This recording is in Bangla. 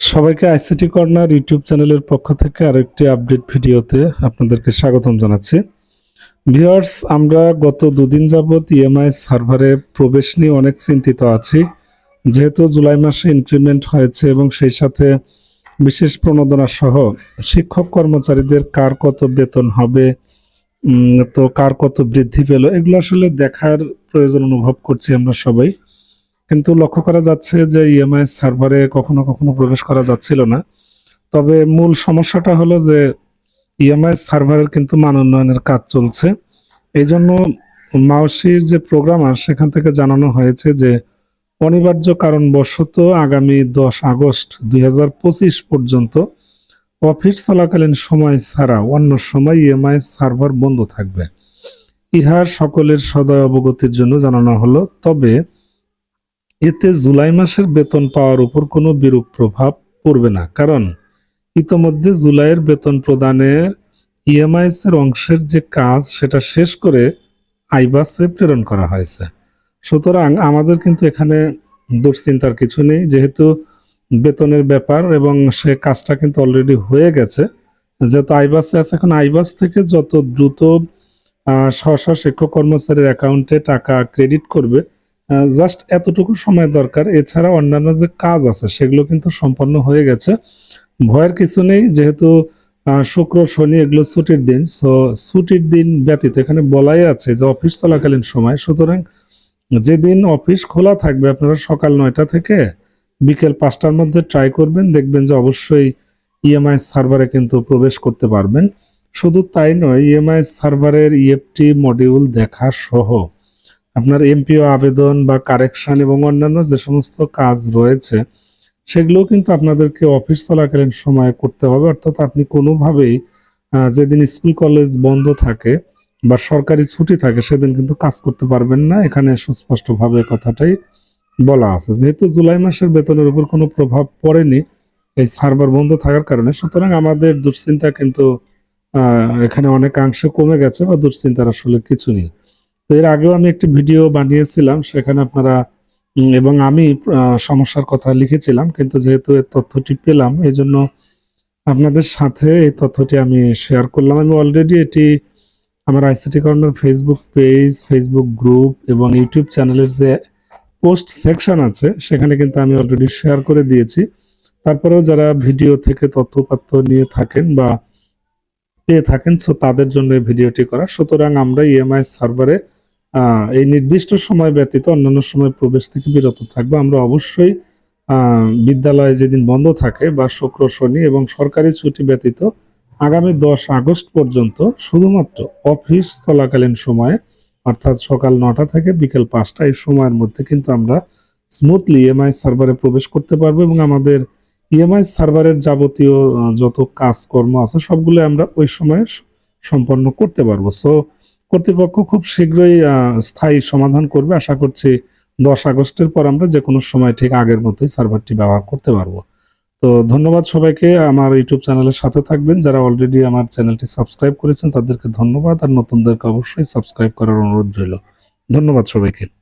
সবাইকে আইসিটি কর্নার ইউটিউব চ্যানেলের পক্ষ থেকে আরেকটি আপডেট ভিডিওতে আপনাদেরকে স্বাগতম জানাচ্ছি। ভিউয়ার্স, আমরা গত দুদিন যাবৎ ইএমআই সার্ভারে প্রবেশ নিয়ে অনেক চিন্তিত আছি। যেহেতু জুলাই মাসে ইনক্রিমেন্ট হয়েছে এবং সেই সাথে বিশেষ প্রণোদনা সহ শিক্ষক কর্মচারীদের কার কত বেতন হবে তো কার কত বৃদ্ধি পেল, এগুলো আসলে দেখার প্রয়োজন অনুভব করছি আমরা সবাই। কিন্তু লক্ষ্য করা যাচ্ছে যে ইএমআই সার্ভারে কখনো কখনো প্রবেশ করা যাচ্ছিল না। তবে মূল সমস্যাটা হলো যে ইএমআই সার্ভারের কিন্তু মান উন্নয়নের কাজ চলছে। এই জন্য মাওসির যে প্রোগ্রামার সেখান থেকে জানানো হয়েছে যে অনিবার্য কারণবশত আগামী দশ আগস্ট দুই হাজার পঁচিশ পর্যন্ত অফিস চলাকালীন সময় ছাড়া অন্য সময় ইএমআই সার্ভার বন্ধ থাকবে। ইহার সকলের সদয় অবগতির জন্য জানানো হলো। তবে এতে জুলাই মাসের বেতন পাওয়ার উপর কোনো বিরূপ প্রভাব পড়বে না। কারণ ইতোমধ্যে জুলাইয়ের বেতন প্রদানে ইএমআইএস এর অংশের যে কাজ, সেটা শেষ করে আইবাসে প্রেরণ করা হয়েছে। সুতরাং আমাদের কিন্তু এখানে দুশ্চিন্তার কিছু নেই। যেহেতু বেতনের ব্যাপার এবং সে কাজটা কিন্তু অলরেডি হয়ে গেছে, যেহেতু আইবাসে আছে, এখন আইবাস থেকে যত দ্রুত স্ব স্ব শিক্ষক কর্মচারীর অ্যাকাউন্টে টাকা ক্রেডিট করবে জাস্ট এতটুকু সময় দরকার। এছাড়া অন্যান্য যে কাজ আছে, সেগুলো কিন্তু সম্পন্ন হয়ে গেছে। ভয়ের কিছু নেই, যেহেতু শুক্র, শনি এগুলো ছুটির দিন সো ছুটির দিন ব্যতীত এখানে বলাই আছে যে অফিস চলাকালীন সময়। সুতরাং যেদিন অফিস খোলা থাকবে, আপনারা সকাল নয়টা থেকে বিকেল পাঁচটার মধ্যে ট্রাই করবেন, দেখবেন যে অবশ্যই ইএমআই সার্ভারে কিন্তু প্রবেশ করতে পারবেন। শুধু তাই নয় ইএমআই সার্ভারের ইএফটি মডিউল দেখা সহ। আপনার এমপিও আবেদন বা কারেকশন এবং অন্যান্য যে সমস্ত কাজ রয়েছে সেগুলো কিন্তু আপনাদেরকে অফিস চলাকালীন সময়ে করতে হবে। অর্থাৎ আপনি কোনোভাবেই যেদিন স্কুল কলেজ বন্ধ থাকে বা সরকারি ছুটি থাকে, সেদিন কিন্তু কাজ করতে পারবেন না। এখানে সুস্পষ্টভাবে কথাটাই বলা আছে। যেহেতু জুলাই মাসের বেতনের উপর কোনো প্রভাব পড়েনি, এই সার্ভার বন্ধ থাকার কারণে, সুতরাং আমাদের দুশ্চিন্তা কিন্তু এখানে অনেকাংশে কমে গেছে বা দুশ্চিন্তার আসলে কিছু নেই। তো এর আগেও আমি একটি ভিডিও বানিয়েছিলাম সেখানে আপনারা এবং আমি সমস্যার কথা লিখেছিলাম কিন্তু যেহেতু এর তথ্যটি পেলাম এই জন্য আপনাদের সাথে এই তথ্যটি আমি শেয়ার করলাম। আমি অলরেডি এটি আমার ICT corner Facebook page Facebook group এবং ইউটিউব চ্যানেলের যে পোস্ট সেকশন আছে সেখানে কিন্তু আমি অলরেডি শেয়ার করে দিয়েছি। তারপরেও যারা ভিডিও থেকে তথ্যপাত্র নিয়ে থাকেন বা পেয়ে থাকেন সো তাদের জন্য ভিডিওটি করা। সুতরাং আমরা ইএমআই সার্ভারে আহ, এই নির্দিষ্ট সময় ব্যতীত অন্যান্য সময় প্রবেশ থেকে বিরত থাকব। আমরা অবশ্যই বিদ্যালয় যেদিন বন্ধ থাকে বা শুক্র, শনি এবং সরকারি ছুটি ব্যতীত আগামী দশ আগস্ট পর্যন্ত শুধুমাত্র অফিস চলাকালীন সময়ে, অর্থাৎ সকাল নটা থেকে বিকেল পাঁচটা, এই সময়ের মধ্যে কিন্তু আমরা স্মুথলি ইএমআই সার্ভারে প্রবেশ করতে পারব এবং আমাদের ইএমআই সার্ভারের যাবতীয় যত কাজকর্ম আছে সবগুলো আমরা ওই সময়ে সম্পন্ন করতে পারব। সো কর্তৃপক্ষ খুব শীঘ্রই স্থায়ী সমাধান করবে। আশা করছি দশ আগস্টের পর আমরা যে কোনো সময় ঠিক আগের মতোই সার্ভারটি ব্যবহার করতে পারব। তো ধন্যবাদ সবাইকে। আমার ইউটিউব চ্যানেলের সাথে থাকবেন। যারা অলরেডি আমার চ্যানেলটি সাবস্ক্রাইব করেছেন, তাদেরকে ধন্যবাদ। আর নতুনদেরকে অবশ্যই সাবস্ক্রাইব করার অনুরোধ রইল। ধন্যবাদ সবাইকে।